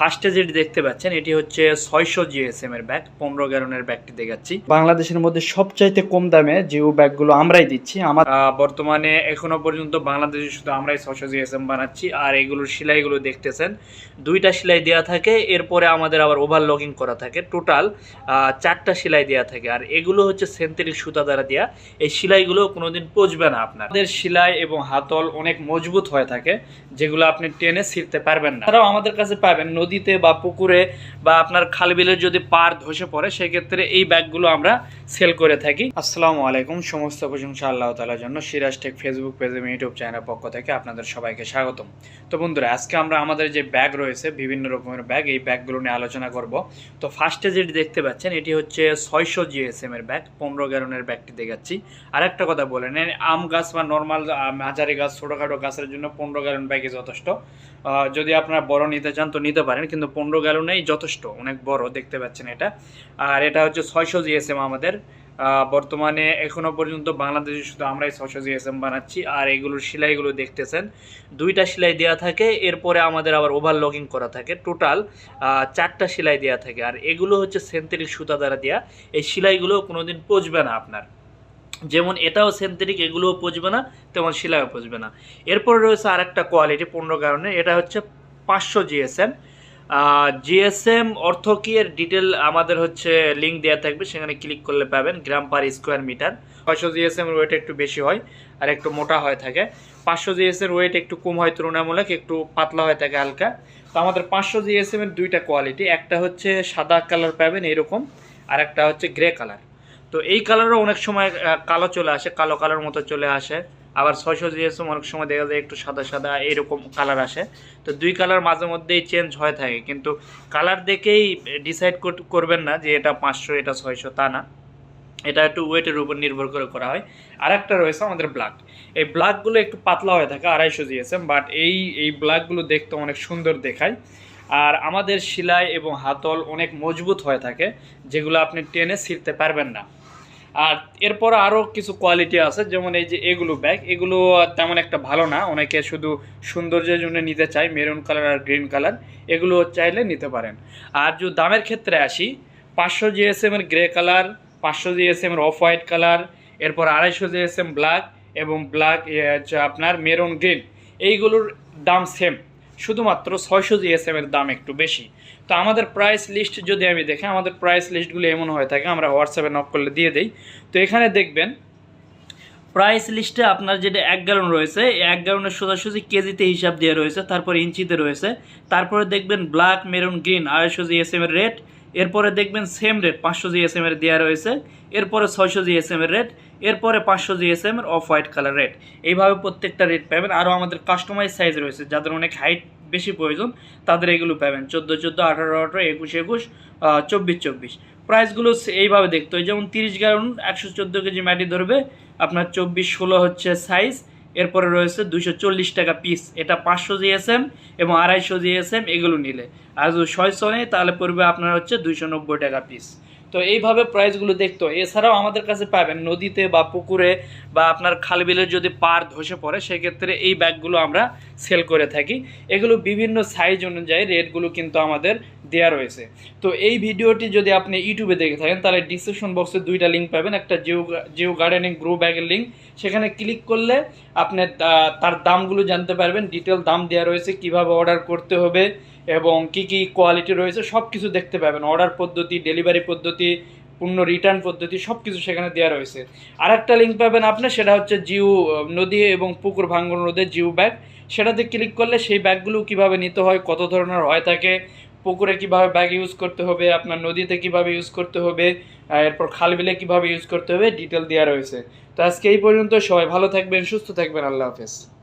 ফার্স্টে যেটি দেখতে পাচ্ছেন এটি হচ্ছে ছয়শো জিএসএম এর ব্যাগ পনেরো গ্যালনের ব্যাগটি দেখাচ্ছি। বাংলাদেশের মধ্যে সবচাইতে কম দামে জিও ব্যাগগুলো আমরাই দিচ্ছি আমার বর্তমানে এখনও পর্যন্ত বাংলাদেশে শুধু আমরাই ছয়শো জিএসএম বানাচ্ছি আর এগুলোর সেলাইগুলো দেখতেছেন। দুইটা সেলাই দেওয়া থাকে এরপরে আমাদের আবার ওভারলকিং করা থাকে। টোটাল চারটা সেলাই দেওয়া থাকে আর এগুলো হচ্ছে সেন্থেটিক সুতা দ্বারা দেওয়া এই সেলাইগুলো কোনোদিন পচবে না আপনার। আমাদের সেলাই এবং হাতল অনেক মজবুত হয়ে থাকে যেগুলো আপনি টেনে ছিঁড়তে পারবেন না। তারাও আমাদের কাছে পাবেন নদীতে বা পুকুরে বা আপনার খাল খালবিলের যদি পার ধসে পড়ে, সেক্ষেত্রে এই ব্যাগগুলো আমরা সেল করে থাকি। আসসালামু আলাইকুম। সমস্ত প্রশংসা আল্লাহ তালার জন্য। সিরাজ টেক ফেসবুক পেজ এবং ইউটিউব চ্যানেলের পক্ষ থেকে আপনাদের সবাইকে স্বাগতম। তো বন্ধুরা, আজকে আমরা আমাদের যে ব্যাগ রয়েছে, বিভিন্ন রকমের ব্যাগ, এই ব্যাগগুলো নিয়ে আলোচনা করব। তো ফার্স্টে যেটি দেখতে পাচ্ছেন, এটি হচ্ছে ছয়শো জিএসএম এর ব্যাগ, পনেরো গ্যালনের ব্যাগটি দেখাচ্ছি। আর একটা কথা বলে নেন, আম গাছ বা নর্মাল মাঝারি গাছ, ছোটোখাটো গাছের জন্য পনেরো গ্যালন ব্যাগই যথেষ্ট। যদি আপনারা বড় নিতে চান, তো নিতে পারেন। কিন্তু পনেরো গ্যালনেই যথেষ্ট, অনেক বড়, দেখতে পাচ্ছেন এটা। আর এটা হচ্ছে ছয়শো জিএসএম আমাদের। বর্তমানে এখনও পর্যন্ত বাংলাদেশে শুধু আমরাই ছয়শো জিএসএম বানাচ্ছি, আর এগুলোর সেলাইগুলো দেখতেছেন। দুইটা সেলাই দেওয়া থাকে, এরপরে আমাদের আবার ওভারলকিং করা থাকে। টোটাল চারটা সেলাই দেওয়া থাকে। আর এগুলো হচ্ছে সেন্থেটিক সুতা দ্বারা দেওয়া এই সেলাইগুলো কোনোদিন পচবে না আপনার। যেমন এটাও সেন্থেটিক, এগুলোও পচবে না, তেমন সেলাইও পচবে না। এরপরে রয়েছে আরেকটা কোয়ালিটি, পনেরো কারণে এটা হচ্ছে পাঁচশো জিএসএম। জিএসএম অর্থ কি? এর ডিটেল আমাদের হচ্ছে লিঙ্ক দেওয়া থাকবে, সেখানে ক্লিক করলে পাবেন গ্রাম পার স্কোয়ার মিটার ছয়শো জিএসএম ওয়েট একটু বেশি হয় আর একটু মোটা হয়ে থাকে। পাঁচশো জিএসএর ওয়েট একটু কম হয় তুলনামূলক, একটু পাতলা হয়ে থাকে হালকা। তো আমাদের পাঁচশো জিএসএম এর দুইটা কোয়ালিটি একটা হচ্ছে সাদা কালার পাবেন এরকম, আর একটা হচ্ছে গ্রে কালার তো এই কালারও অনেক সময় কালো চলে আসে, কালো কালার মতো চলে আসে। আবার ছয়শো জিএসএম অনেক সময় দেখা যায় একটু সাদা সাদা এরকম কালার আসে, তো দুই কালার মাঝে মধ্যেই চেঞ্জ হয়ে থাকে। কিন্তু কালার দেখেই ডিসাইড করবেন না যে এটা পাঁচশো, এটা ছয়শো, তা না। এটা একটু ওয়েটের উপর নির্ভর করে করা হয়। আর একটা রয়েছে আমাদের ব্ল্যাক এই ব্ল্যাকগুলো একটু পাতলা হয়ে থাকে, আড়াইশো জিএসএম বাট এই এই ব্ল্যাকগুলো দেখতে অনেক সুন্দর দেখায়। আর আমাদের সেলাই এবং হাতল অনেক মজবুত হয়ে থাকে, যেগুলো আপনি টেনে ছিঁড়তে পারবেন না। আর এরপর আরও কিছু কোয়ালিটি আছে, যেমন এই যে এগুলো ব্যাগ এগুলো তেমন একটা ভালো না। অনেকে শুধু সৌন্দর্যের জন্য নিতে চায় মেরুন কালার আর গ্রিন কালার এগুলো চাইলে নিতে পারেন। আর যদি দামের ক্ষেত্রে আসি, পাঁচশো জিএসএম এর গ্রে কালার পাঁচশো জিএসএম এর অফ হোয়াইট কালার এরপর আড়াইশো জিএসএম ব্ল্যাক এবং ব্ল্যাক আপনার মেরুন গ্রিন এইগুলোর দাম সেম শুধুমাত্র ছয়শো জিএসএম এর দাম একটু বেশি। তো আমাদের প্রাইস লিস্ট যদি আমি দেখি, আমাদের প্রাইস লিস্টগুলি এমন হয়ে থাকে, আমরা হোয়াটসঅ্যাপে নক করলে দিয়ে দিই। তো এখানে দেখবেন প্রাইস লিস্টে আপনার যেটা এক গ্যালন রয়েছে এক গ্যালনের সোজাসুজি কেজিতে হিসাব দিয়ে রয়েছে, তারপর ইঞ্চিতে রয়েছে। তারপরে দেখবেন ব্ল্যাক মেরুন গ্রিন আড়াইশো জিএসএম এর রেট এরপরে দেখবেন সেম রেট পাঁচশো জিএসএম এর দেওয়া রয়েছে। এরপরে ছয়শো জিএসএম এর রেট এরপরে পাঁচশো জিএসএম এর অফ হোয়াইট কালার রেট এইভাবে প্রত্যেকটা রেট পাবেন। আরও আমাদের কাস্টমাইজ সাইজ রয়েছে, যাদের অনেক হাইট বেশি প্রয়োজন, তাদের এগুলো পাবেন। চোদ্দ চোদ্দ, আঠারো আঠারো, একুশ একুশ চব্বিশ চব্বিশ। প্রাইসগুলো এইভাবে দেখতে হয়। যেমন তিরিশ গ্যালন একশো চোদ্দ কেজি মাটি ধরবে। আপনার চব্বিশ, ষোলো হচ্ছে সাইজ এরপরে রয়েছে দুশো চল্লিশ টাকা পিস এটা পাঁচশো জিএসএম এবং আড়াইশো জিএসএম এগুলো নিলে। আর যদি ছয়শো নেই তাহলে পড়বে আপনার হচ্ছে দুইশো নব্বই টাকা পিস তো এইভাবে প্রাইসগুলো দেখতে। এছাড়াও আমাদের কাছে পাবেন নদীতে বা পুকুরে বা আপনার খালবিলের যদি পার ধসে পড়ে, সেক্ষেত্রে এই ব্যাগগুলো আমরা সেল করে থাকি। এগুলো বিভিন্ন সাইজ অনুযায়ী রেটগুলো কিন্তু আমাদের দেওয়া রয়েছে। তো এই ভিডিওটি যদি আপনি ইউটিউবে দেখে থাকেন, তাহলে ডিসক্রিপশন বক্সে দুইটা লিঙ্ক পাবেন। একটা জিও জিও গার্ডেনিং গ্রো ব্যাগের লিঙ্ক সেখানে ক্লিক করলে আপনি তার দামগুলো জানতে পারবেন। ডিটেল দাম দেওয়া রয়েছে, কীভাবে অর্ডার করতে হবে এবং কি কি কোয়ালিটি রয়েছে সব কিছু দেখতে পাবেন। অর্ডার পদ্ধতি ডেলিভারি পদ্ধতি পূর্ণ রিটার্ন পদ্ধতি সব কিছু সেখানে দেওয়া রয়েছে। আর একটা লিঙ্ক পাবেন আপনি সেটা হচ্ছে আহ, নদী এবং পুকুর ভাঙ্গন রোধের জিও ব্যাগ সেটাতে ক্লিক করলে সেই ব্যাগগুলো কীভাবে নিতে হয় কত ধরনের হয় থাকে পুকুরে কীভাবে ব্যাগ ইউজ করতে হবে আপনার নদীতে কীভাবে ইউজ করতে হবে এরপর খাল বিলে কীভাবে ইউজ করতে হবে ডিটেল দেওয়া রয়েছে। তো আজকে এই পর্যন্ত সবাই ভালো থাকবেন সুস্থ থাকবেন আল্লাহ হাফেজ।